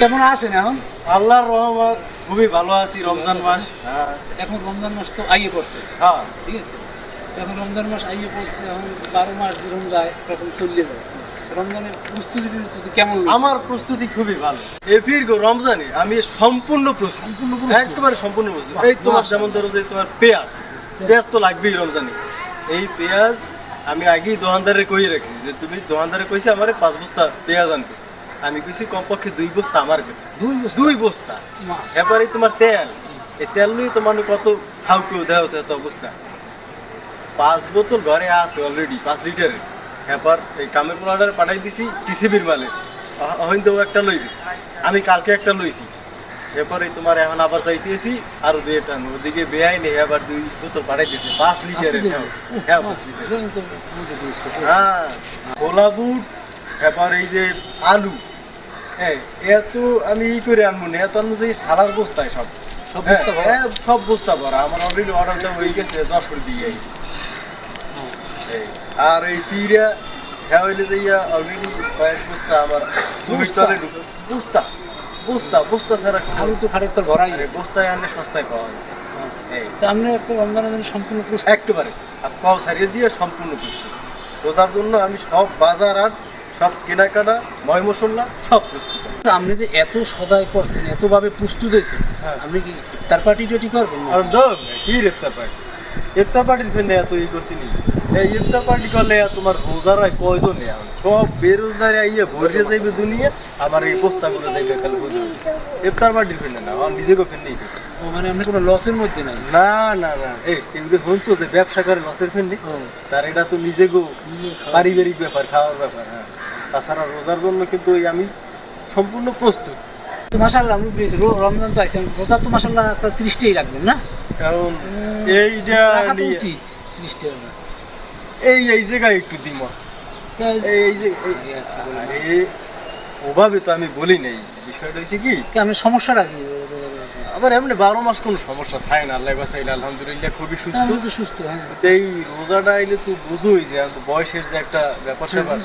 কেমন আছেন এখন? আল্লাহর রহমত খুবই ভালো আছি রমজান মাস। হ্যাঁ। এখন রমজান মাস তো আইয়ে পড়ছে। হ্যাঁ। ঠিক আছে? এখন রমজান মাস আইয়ে পড়ছে এখন বারো মাস যেরকম যায় তখন চলিয়ে যায়। রমজানের প্রস্তুতি কেমন আমার প্রস্তুতি খুবই ভালো। এই রমজানে আমি সম্পূর্ণ প্রস্তুত। সম্পূর্ণ? একেবারে সম্পূর্ণ প্রস্তুত। এই তোমার যেমন ধরো যে তোমার পেঁয়াজ পেঁয়াজ তো লাগবেই রমজানে। এই পেঁয়াজ আমি আগেই দোকানদারে কই রাখছি যে তুমি দোকানদারে কইছে আমার পাঁচ বস্তা পেঁয়াজ আনবে। আমি কইছি কমপক্ষে দুই বস্তা আমার দুই বস্তা? এরপরে তোমার তেল। এই তেল নিয়ে তোমার কত ফাউকেও দেওয়া হতে এত অবস্থা? পাঁচ বোতল ঘরে আছে অলরেডি পাঁচ লিটারের। এরপর এই কামের পোলাডার পাঠাই দিছি টিসিবির মালে। হইতেও একটা লইবি। আমি কালকে একটা লইছি। এরপরে তোমার এখন আবার চাইতেছি আরও দুই একটা। ওদিকে বেআই নেই আবার দুই বোতল পাঠাই দিয়েছে পাঁচ লিটার? হ্যাঁ, হ্যাঁ পাঁচ লিটার জিনিসটা। হ্যাঁ খোলা বুট এরপর এই যে আলু হ্যাঁ এত আমি ই করে আনব না এত আনব যে সারার বস্তায় সব সব হ্যাঁ, হ্যাঁ, বস্তা ভরা আমার অলরেডি অর্ডারটা হয়ে গেছে দশ করে দিয়ে আর এই সিরিয়া হ্যাঁ হইলে যে ইয়া অলরেডি কয়েক বস্তা আমার বস্তা? তলে বস্তা বস্তা বস্তা ছাড়া আলু তো খাটের তো ভরাই বস্তায় আনলে সস্তায় পাওয়া যায়। এই। তা আপনি একটা রমজানের জন্য সম্পূর্ণ প্রস্তুত। একেবারে আর পাও ছাড়িয়ে দিয়ে সম্পূর্ণ প্রস্তুত। রোজার জন্য আমি সব বাজার আর সব কেনাকাটা ময় মশলা সব প্রস্তুত। আপনি যে এত সদাই করছেন এতভাবে প্রস্তুত হয়েছেন হ্যাঁ। আপনি কি ইফতার পার্টি টাটি করবেন? কি ইফতার পার্টি? ইফতার পার্টির ফেনে এত ই করছি এই ইফতার পার্টি করলে তোমার রোজারায় কয়জন? সব বেরোজগারি আইয়ে যাইবে দুনিয়া আমার এই বস্তা করে যাইবে ইফতার না আমার নিজেকে মানে কোনো লসের মধ্যে নাই? না না না। এই এগুলো শুনছো যে ব্যবসা করে লসের ফেনে তার এটা তো নিজেকেও পারিবারিক ব্যাপার খাওয়ার ব্যাপার হ্যাঁ। তাছাড়া রোজার জন্য কিন্তু আমি সম্পূর্ণ প্রস্তুত। তো মাসাল্লাহ রমজান তো আইছেন রোজা তো মাসাল্লাহ ত্রিশটাই রাখবেন না? কারণ এইটা উচিত এই এই জায়গায় একটু দিম। এই যে ওভাবে তো আমি বলি নাই। বিষয়টা হয়েছে কি আমি সমস্যাটা কি আমার এমনি বারো মাস কোনো সমস্যা থাকে না আল্লাহ বাসাইলে আলহামদুলিল্লাহ খুবই সুস্থ। সুস্থ হ্যাঁ। এই রোজাটা আইলে তো বুঝোই যে বয়সের যে একটা ব্যাপার স্যাপার।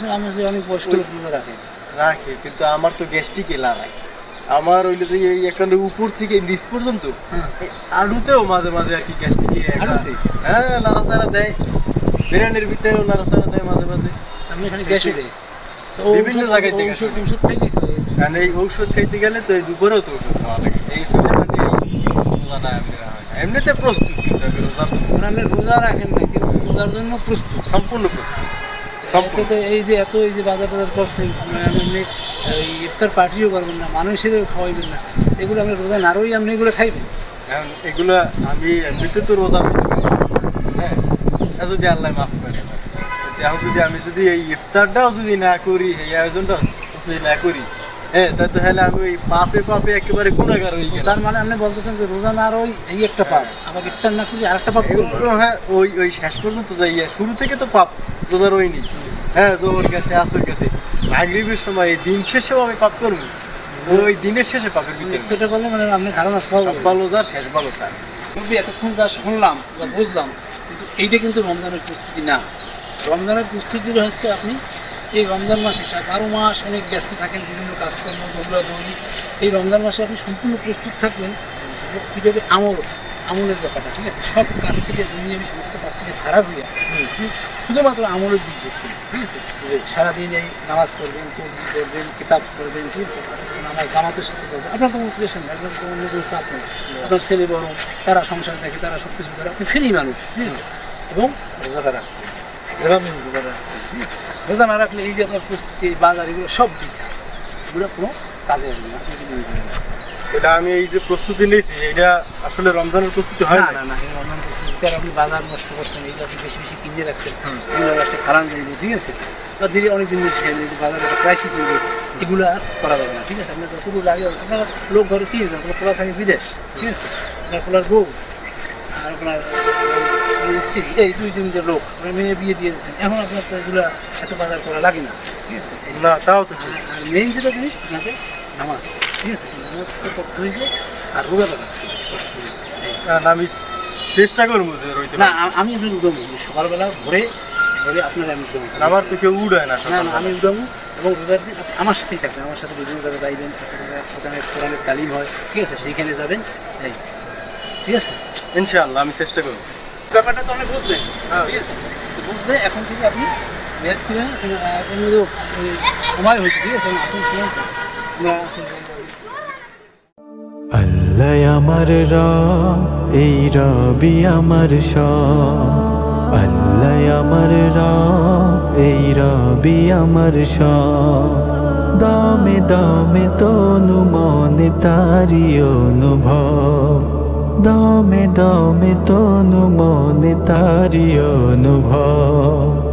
অনেক বয়স্ক রাখে। রাখে কিন্তু আমার তো গ্যাস্ট্রিক এলাকায়। আমার ওইলে যে এই এখানে উপর থেকে নিচ পর্যন্ত হ্যাঁ। আলুতেও মাঝে মাঝে আর কি গ্যাস্ট্রিক? হ্যাঁ নাড়াচাড়া দেয়। বিরিয়ানির ভিতরেও নাড়াচাড়া দেয় মাঝে মাঝে। আমি এখানে গ্যাসও দেয় তো বিভিন্ন জায়গায় থেকে ঔষধ ঔষধ খাই দিতে হয়। কারণ এই ঔষধ খাইতে গেলে তো এই দুপুরেও তো ওষুধ খাওয়া লাগে। এই ওষুধে মানে না। এমনিতে প্রস্তুত কিন্তু আমি মানে আপনি রোজা রাখেন না কিন্তু রোজার জন্য প্রস্তুত। সম্পূর্ণ প্রস্তুত। সম্পূর্ণ। এই যে এত এই যে বাজার টাজার করছেন আপনি এই ইফতার পার্টিও করবেন না মানুষের খাওয়াইবেন না। এগুলো আপনি রোজা নারই আপনি এগুলো খাইবেন এগুলা আমি এমনিতে তো রোজা হ্যাঁ। যদি আল্লাহ মাফ করে। এখন যদি আমি যদি এই ইফতারটাও যদি না করি এই আয়োজনটা যদি না করি হ্যাঁ তা তো হলে আমি ওই পাপে পাপে একেবারে গুণাগার হয়ে গেলাম। তার মানে আপনি বলতেছেন যে রোজা না রই এই একটা পাপ আবার ইফতার না করলে আরেকটা পাপ হ্যাঁ ওই ওই শেষ পর্যন্ত যাই শুরু থেকে তো পাপ রোজা রইনি। হ্যাঁ জোহর গেছে আসর গেছে। মাগরিবের সময় এই দিন শেষেও আমি পাপ করব। ওই দিনের শেষে পাপের ভিতরে। ইফতারটা করলে মানে আপনি ধারণা সব ভালো যার শেষ ভালো তার এতক্ষণ যা শুনলাম যা বুঝলাম কিন্তু এইটা কিন্তু রমজানের প্রস্তুতি না। রমজানের প্রস্তুতি হচ্ছে আপনি এই রমজান মাসে বারো মাস অনেক ব্যস্ত থাকেন, বিভিন্ন কাজকর্ম দৌড়া দৌড়ি এই রমজান মাসে আপনি সম্পূর্ণ প্রস্তুত থাকবেন কীভাবে আমল আমলের ব্যাপারটা ঠিক আছে? সব কাজ থেকে উনি আমি সমস্ত কাজ থেকে খারাপ হয়ে শুধুমাত্র আমলের দিক ঠিক আছে? সারাদিন এই নামাজ পড়বেন তসবি করবেন কিতাব করবেন ঠিক আছে? নামাজ জামাতের সাথে করবেন আপনার কোনো প্রেশন নেই আপনার কোনো কোনো চাপ নেই। আপনার ছেলে বড় তারা সংসার দেখে তারা সব কিছু করে আপনি ফ্রি মানুষ ঠিক আছে? এবং রোজাটা রাখবেন। এভাবে রাখবেন ঠিক আছে? রোজা না রাখলে এই যে আপনার প্রস্তুতি বাজার এগুলো সব বৃথা। এগুলো কোনো কাজে আসবে না। এটা আমি এই যে প্রস্তুতি নিয়েছি এটা আসলে রমজানের প্রস্তুতি হয় না না না রমজান প্রস্তুতি আর আপনি বাজার নষ্ট করছেন এই যে আপনি বেশি বেশি কিনে রাখছেন এগুলো একটা খারাপ যাইব ঠিক আছে? বা ধীরে অনেক দিন বেশি খেয়ে যে বাজারে একটা ক্রাইসিস হইবে এগুলো আর করা যাবে না ঠিক আছে? আপনার যতটুকু লাগে আপনার লোক ঘরে তিন জন আপনার পোলা থাকে বিদেশ ঠিক আছে? আপনার পোলার বউ আর আপনার স্ত্রী এই দুই তিনটে লোক আপনার মেয়ে বিয়ে দিয়ে দিচ্ছেন এখন আপনার এগুলো এত বাজার করা লাগে না ঠিক আছে? না তাও তো ঠিক। আর মেইন যেটা জিনিস আপনাকে নামাজ ঠিক আছে নামাজটা হইবে আর রোজাটা রাখতে কষ্ট কারণ আমি চেষ্টা করব যে রইতে না আমি বলব সকালবেলা ভোরে ধরে আপনারা আমি উঠাবো আমার তো কেউ উড়ায় না না না আমি উঠাবো এবং রোজার দিন আমার সাথেই থাকবেন আমার সাথে বিভিন্ন জায়গায় যাইবেন ওখানে কোরআনের তালিম হয় ঠিক আছে সেইখানে যাবেন এই। ঠিক আছে? ইনশাআল্লাহ আমি চেষ্টা করব। ব্যাপারটা তো অনেক বুঝলেন ঠিক আছে? বুঝলে এখন থেকে আপনি মেয়াদ মধ্যে সময় হয়েছে ঠিক আছে আসুন সময় আল্লাহ আমার এই রবি আমার সব। আল্লাহ আমার এই রবি আমার সব। দমে দমে তনু মনে তারি অনুভব। দমে দমে তনু মনে তারি অনুভব।